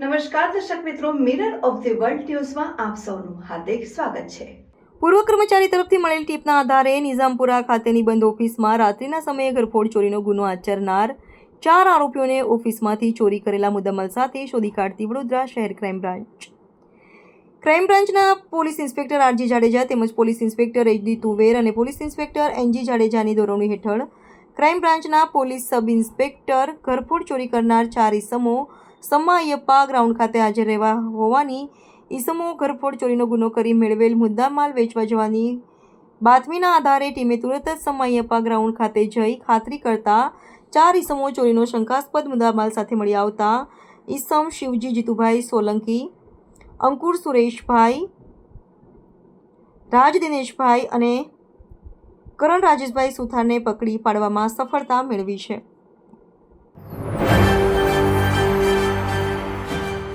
નમસ્કાર દર્શક મિત્રો મિરર ઓફ ધી વર્લ્ડ ન્યૂઝમાં આપ સૌનું હાર્દિક સ્વાગત છે. પૂર્વ કર્મચારી તરફથી મળેલ ટીપના આધારે નિઝામપુરા ખાતેની બંધ ઓફિસમાં રાત્રિના સમયે ઘરફોડ ચોરીનો ગુનો આચરનાર ચાર આરોપીઓને ઓફિસમાંથી ચોરી કરેલા મુદ્દામાલ સાથે શોધી કાઢતી વડોદરા શહેર ક્રાઇમ બ્રાન્ચ. ક્રાઇમ બ્રાન્ચના police inspector R G Jadeja તેમજ પોલીસ ઇન્સ્પેક્ટર એચડી તુવેર અને પોલીસ ઇન્સ્પેક્ટર એનજી જાડેજાની દોરવણી હેઠળ ક્રાઇમ બ્રાન્ચના પોલીસ સબ ઇન્સ્પેક્ટર ઘરફોડ ચોરી કરનાર ચાર ઇસમો સમા અયપ્પા ગ્રાઉન્ડ ખાતે હાજર રહેવા હોવાની ઈસમો ઘરફોડ ચોરીનો ગુનો કરી મેળવેલ મુદ્દામાલ વેચવા જવાની બાતમીના આધારે ટીમે તુરત જ સમાયપ્પા ગ્રાઉન્ડ ખાતે જઈ ખાતરી કરતા ચાર ઈસમો ચોરીનો શંકાસ્પદ મુદ્દામાલ સાથે મળી આવતા ઈસમ શિવજી, જીતુભાઈ સોલંકી, અંકુર સુરેશભાઈ, રાજ દિનેશભાઈ અને કરણ રાજેશભાઈ સુથારને પકડી પાડવામાં સફળતા મેળવી છે.